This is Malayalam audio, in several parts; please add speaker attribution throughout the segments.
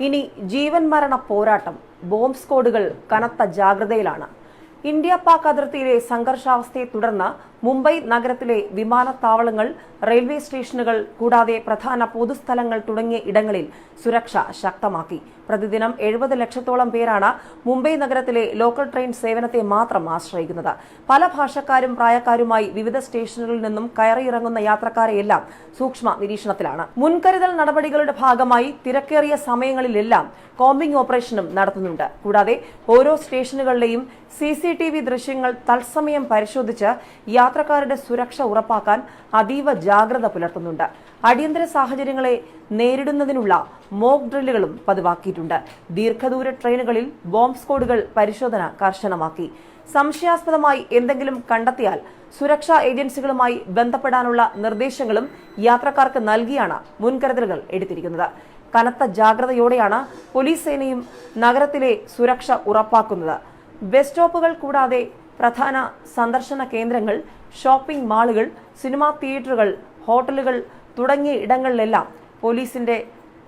Speaker 1: ഇനി ജീവൻ മരണ പോരാട്ടം ബോംബ് സ്ക്വാഡുകൾ കനത്ത ജാഗ്രതയിലാണ്. ഇന്ത്യ പാക് അതിർത്തിയിലെ സംഘർഷാവസ്ഥയെ തുടർന്ന് മുംബൈ നഗരത്തിലെ വിമാനത്താവളങ്ങൾ റെയിൽവേ സ്റ്റേഷനുകൾ കൂടാതെ പ്രധാന പൊതുസ്ഥലങ്ങൾ തുടങ്ങിയ ഇടങ്ങളിൽ സുരക്ഷ ശക്തമാക്കി. പ്രതിദിനം എഴുപത് ലക്ഷത്തോളം പേരാണ് മുംബൈ നഗരത്തിലെ ലോക്കൽ ട്രെയിൻ സേവനത്തെ മാത്രം ആശ്രയിക്കുന്നത്. പല ഭാഷക്കാരും പ്രായക്കാരുമായി വിവിധ സ്റ്റേഷനുകളിൽ നിന്നും കയറിയിറങ്ങുന്ന യാത്രക്കാരെയെല്ലാം സൂക്ഷ്മ നിരീക്ഷണത്തിലാണ്. മുൻകരുതൽ നടപടികളുടെ ഭാഗമായി തിരക്കേറിയ സമയങ്ങളിലെല്ലാം കോമ്പിംഗ് ഓപ്പറേഷനും നടത്തുന്നുണ്ട്. കൂടാതെ ഓരോ സ്റ്റേഷനുകളിലെയും സി ദൃശ്യങ്ങൾ തത്സമയം പരിശോധിച്ച് യാത്രക്കാരുടെ സുരക്ഷ ഉറപ്പാക്കാൻ അതീവ ജാഗ്രത പുലർത്തുന്നുണ്ട്. അടിയന്തര സാഹചര്യങ്ങളെ നേരിടുന്നതിനുള്ള മോക്ക് ഡ്രില്ലുകളും പതിവാക്കിയിട്ടുണ്ട്. ദീർഘദൂര ട്രെയിനുകളിൽ ബോംബ് സ്ക്വാഡുകൾ പരിശോധന കർശനമാക്കി. സംശയാസ്പദമായി എന്തെങ്കിലും കണ്ടെത്തിയാൽ സുരക്ഷാ ഏജൻസികളുമായി ബന്ധപ്പെടാനുള്ള നിർദ്ദേശങ്ങളും യാത്രക്കാർക്ക് നൽകിയാണ് മുൻകരുതലുകൾ എടുത്തിരിക്കുന്നത്. കനത്ത ജാഗ്രതയോടെയാണ് പോലീസ് സേനയും നഗരത്തിലെ സുരക്ഷ ഉറപ്പാക്കുന്നത്. ബസ് സ്റ്റോപ്പുകൾ കൂടാതെ പ്രധാന സന്ദർശന കേന്ദ്രങ്ങൾ ഷോപ്പിംഗ് മാളുകൾ സിനിമാ തിയേറ്ററുകൾ ഹോട്ടലുകൾ തുടങ്ങിയ ഇടങ്ങളിലെല്ലാം പോലീസിന്റെ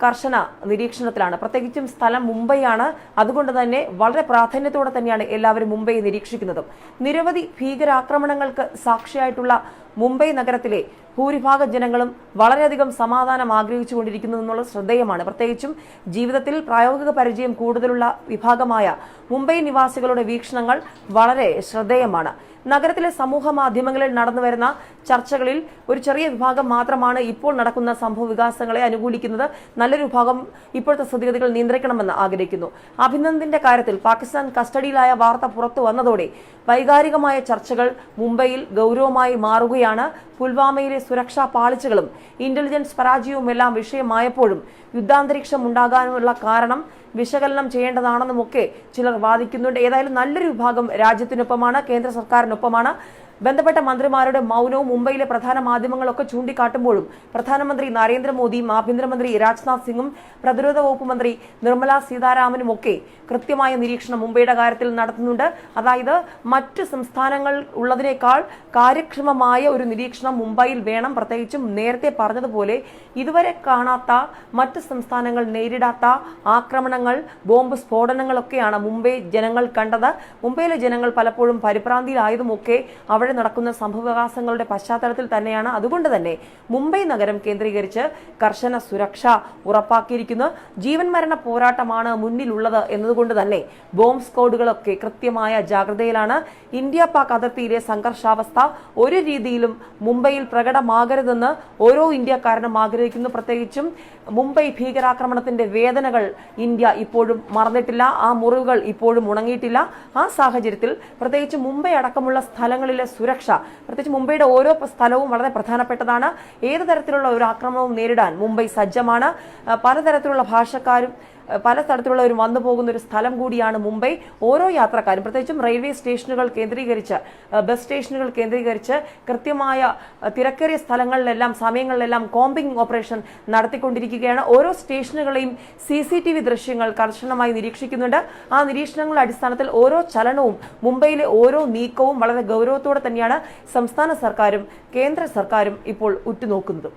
Speaker 1: കർശന നിരീക്ഷണത്തിലാണ്. പ്രത്യേകിച്ചും സ്ഥലം മുംബൈയാണ്. അതുകൊണ്ട് തന്നെ വളരെ പ്രാധാന്യത്തോടെ തന്നെയാണ് എല്ലാവരും മുംബൈ നിരീക്ഷിക്കുന്നതും. നിരവധി ഭീകരാക്രമണങ്ങൾക്ക് സാക്ഷിയായിട്ടുള്ള മുംബൈ നഗരത്തിലെ ഭൂരിഭാഗ ജനങ്ങളും വളരെയധികം സമാധാനം ആഗ്രഹിച്ചു കൊണ്ടിരിക്കുന്നു എന്നുള്ളത് ശ്രദ്ധേയമാണ്. പ്രത്യേകിച്ചും ജീവിതത്തിൽ പ്രായോഗിക പരിചയം കൂടുതലുള്ള വിഭാഗമായ മുംബൈ നിവാസികളുടെ വീക്ഷണങ്ങൾ വളരെ ശ്രദ്ധേയമാണ്. നഗരത്തിലെ സമൂഹ മാധ്യമങ്ങളിൽ നടന്നുവരുന്ന ചർച്ചകളിൽ ഒരു ചെറിയ വിഭാഗം മാത്രമാണ് ഇപ്പോൾ നടക്കുന്ന സംഭവ വികാസങ്ങളെ അനുകൂലിക്കുന്നത്. നല്ലൊരു വിഭാഗം ഇപ്പോഴത്തെ സ്ഥിതിഗതികൾ നിയന്ത്രിക്കണമെന്ന് ആഗ്രഹിക്കുന്നു. അഭിനന്ദിന്റെ കാര്യത്തിൽ പാകിസ്ഥാൻ കസ്റ്റഡിയിലായ വാർത്ത പുറത്തു വന്നതോടെ വൈകാരികമായ ചർച്ചകൾ മുംബൈയിൽ ഗൗരവമായി മാറുകയാണ്. പുൽവാമയിലെ സുരക്ഷാ പാളിച്ചകളും ഇന്റലിജൻസ് പരാജയവും എല്ലാം വിഷയമായപ്പോഴും യുദ്ധാന്തരീക്ഷം ഉണ്ടാകാനുള്ള കാരണം വിശകലനം ചെയ്യേണ്ടതാണെന്നുമൊക്കെ ചിലർ വാദിക്കുന്നുണ്ട്. ഏതായാലും നല്ലൊരു വിഭാഗം രാജ്യത്തിനൊപ്പമാണ് കേന്ദ്ര സർക്കാരിനൊപ്പമാണ്. ബന്ധപ്പെട്ട മന്ത്രിമാരുടെ മൗനവും മുംബൈയിലെ പ്രധാന മാധ്യമങ്ങളൊക്കെ ചൂണ്ടിക്കാട്ടുമ്പോഴും പ്രധാനമന്ത്രി നരേന്ദ്രമോദിയും ആഭ്യന്തരമന്ത്രി രാജ്നാഥ് സിംഗും പ്രതിരോധ വകുപ്പ് മന്ത്രി നിർമ്മല സീതാരാമനും ഒക്കെ കൃത്യമായ നിരീക്ഷണം മുംബൈയുടെ കാര്യത്തിൽ നടത്തുന്നുണ്ട്. അതായത് മറ്റ് സംസ്ഥാനങ്ങൾ ഉള്ളതിനേക്കാൾ കാര്യക്ഷമമായ ഒരു നിരീക്ഷണം മുംബൈയിൽ വേണം. പ്രത്യേകിച്ചും നേരത്തെ പറഞ്ഞതുപോലെ ഇതുവരെ കാണാത്ത മറ്റ് സംസ്ഥാനങ്ങൾ നേരിടാത്ത ആക്രമണങ്ങൾ ബോംബ് സ്ഫോടനങ്ങളൊക്കെയാണ് മുംബൈ ജനങ്ങൾ കണ്ടത്. മുംബൈയിലെ ജനങ്ങൾ പലപ്പോഴും പരിഭ്രാന്തിയിലായതുമൊക്കെ അവിടെ നടക്കുന്ന സംഭവവികാസങ്ങളുടെ പശ്ചാത്തലത്തിൽ തന്നെയാണ് അതുകൊണ്ട് തന്നെ മുംബൈ നഗരം കേന്ദ്രീകരിച്ച് കർശന സുരക്ഷ ഉറപ്പാക്കിയിരിക്കുന്ന. ജീവൻ മരണ പോരാട്ടമാണ് മുന്നിലുള്ളത് എന്നതുകൊണ്ട് തന്നെ ബോംബ് സ്ക്വാഡുകളൊക്കെ കൃത്യമായ ജാഗ്രതയിലാണ്. ഇന്ത്യ പാക് അതിർത്തിയിലെ സംഘർഷാവസ്ഥ ഒരു രീതിയിലും മുംബൈയിൽ പ്രകടമാകരുതെന്ന് ഓരോ ഇന്ത്യക്കാരനും ആഗ്രഹിക്കുന്നു. പ്രത്യേകിച്ചും മുംബൈ ഭീകരാക്രമണത്തിന്റെ വേദനകൾ ഇന്ത്യ ഇപ്പോഴും മറന്നിട്ടില്ല. ആ മുറിവുകൾ ഇപ്പോഴും ഉണങ്ങിയിട്ടില്ല. ആ സാഹചര്യത്തിൽ പ്രത്യേകിച്ച് മുംബൈ അടക്കമുള്ള സ്ഥലങ്ങളിലെ സുരക്ഷ. പ്രത്യേകിച്ച് മുംബൈയുടെ ഓരോ സ്ഥലവും വളരെ പ്രധാനപ്പെട്ടതാണ്. ഏത് തരത്തിലുള്ള ഒരു ആക്രമണവും നേരിടാൻ മുംബൈ സജ്ജമാണ്. പലതരത്തിലുള്ള ഭാഷക്കാരും പല സ്ഥലത്തുള്ളവരും വന്നു പോകുന്ന ഒരു സ്ഥലം കൂടിയാണ് മുംബൈ. ഓരോ യാത്രക്കാരും പ്രത്യേകിച്ചും റെയിൽവേ സ്റ്റേഷനുകൾ കേന്ദ്രീകരിച്ച് ബസ് സ്റ്റേഷനുകൾ കേന്ദ്രീകരിച്ച് കൃത്യമായ തിരക്കേറിയ സ്ഥലങ്ങളിലെല്ലാം സമയങ്ങളിലെല്ലാം കോമ്പിംഗ് ഓപ്പറേഷൻ നടത്തിക്കൊണ്ടിരിക്കുകയാണ്. ഓരോ സ്റ്റേഷനുകളെയും സി സി ടി വി ദൃശ്യങ്ങൾ കർശനമായി നിരീക്ഷിക്കുന്നുണ്ട്. ആ നിരീക്ഷണങ്ങളുടെ അടിസ്ഥാനത്തിൽ ഓരോ ചലനവും മുംബൈയിലെ ഓരോ നീക്കവും വളരെ ഗൗരവത്തോടെ തന്നെയാണ് സംസ്ഥാന സർക്കാരും കേന്ദ്ര സർക്കാരും ഇപ്പോൾ ഉറ്റുനോക്കുന്നത്.